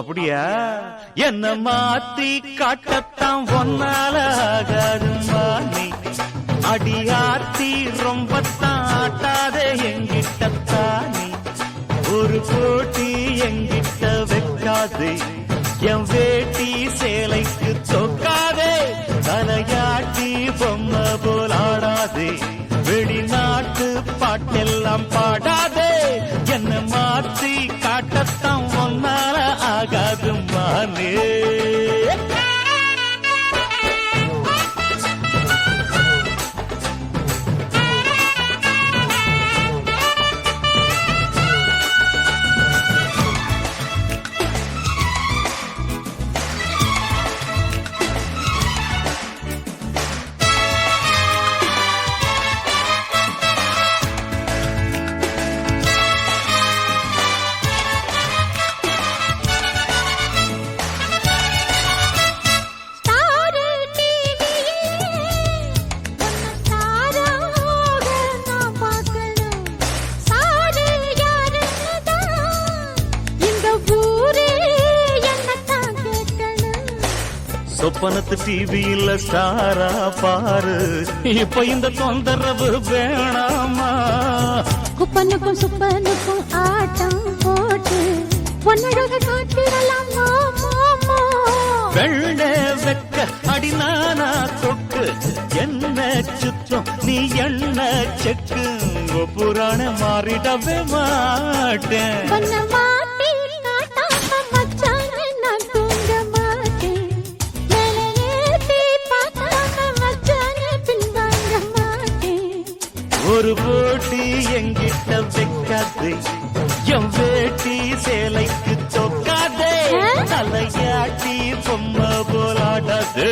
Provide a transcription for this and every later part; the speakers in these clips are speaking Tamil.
அப்படியா? என்ன மாத்தி காட்டத்தான் ஒன்னால ஆகாதுமா நீ அடியாத்தி ரொம்ப தாட்டாத எங்கிட்டத்தானே. ஒரு போட்டி எங்கிட்ட வைக்காது. என் வேட்டி சேலைக்கு தொக்காதே. தலையாட்டி பொம்மை போலாடாதே வெளிநாட்டு பாட்டெல்லாம் பாடா. நானே சொப்பனத்து டிவியில ஸ்டாரா பாரு. இப்ப இந்த தொந்தரவு வேணாமா? குப்பனுக்கும் சுப்பனுக்கும் ஆட்டம் போட்டு பொன்னழக காட்டிடலாம் வெள்ள வெக்க அடினானா தொட்டு என்ன சுத்தம் நீ என்ன செக்கு? புராண மாறிடவே மாட்டேன். வைக்காதே என் வேட்டி சேலைக்கு தொக்காதே தலையாட்டி பொம்மை போலாடாதே.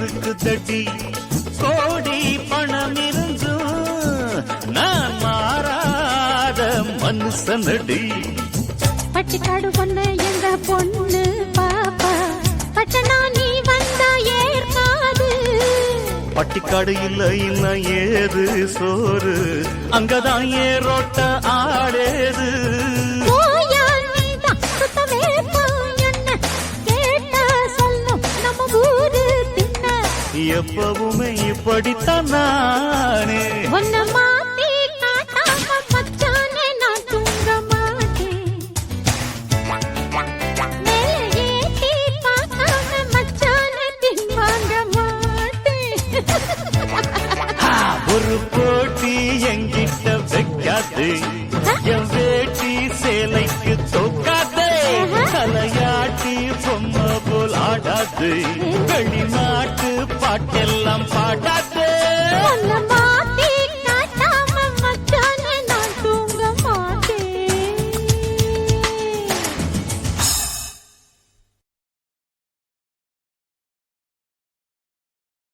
வாசம் இருக்குதடி கோடி பணம் இருந்தும் நான் மாறாத மனுஷனடி. பட்டிக்காடு பொண்ணு எங்க பொண்ணு பாப்பா. பட்டனா நீ வந்தா ஏற்காது. பட்டிக்காடு இல்ல இல்ல ஏது சோறு. அங்கதான் ஏரோட்ட ஆடேது. எப்பவுமே இப்படித்தான் நானே. ஒன்ன மாத்தி காட்டாம மச்சானே நான் தூங்க மாட்டேன். மேலே ஏத்தி பார்க்காம மச்சானே பின்வாங்க மாட்டேன். ஒரு போட்டி எங்கிட்ட வைக்காது. என் வேட்டி சேலைக்கு தொக்காதே. தலையாட்டி பொம்மை போல் ஆடாது. வெளிநாட்டு பாட்டெல்லாம் பாடாதே.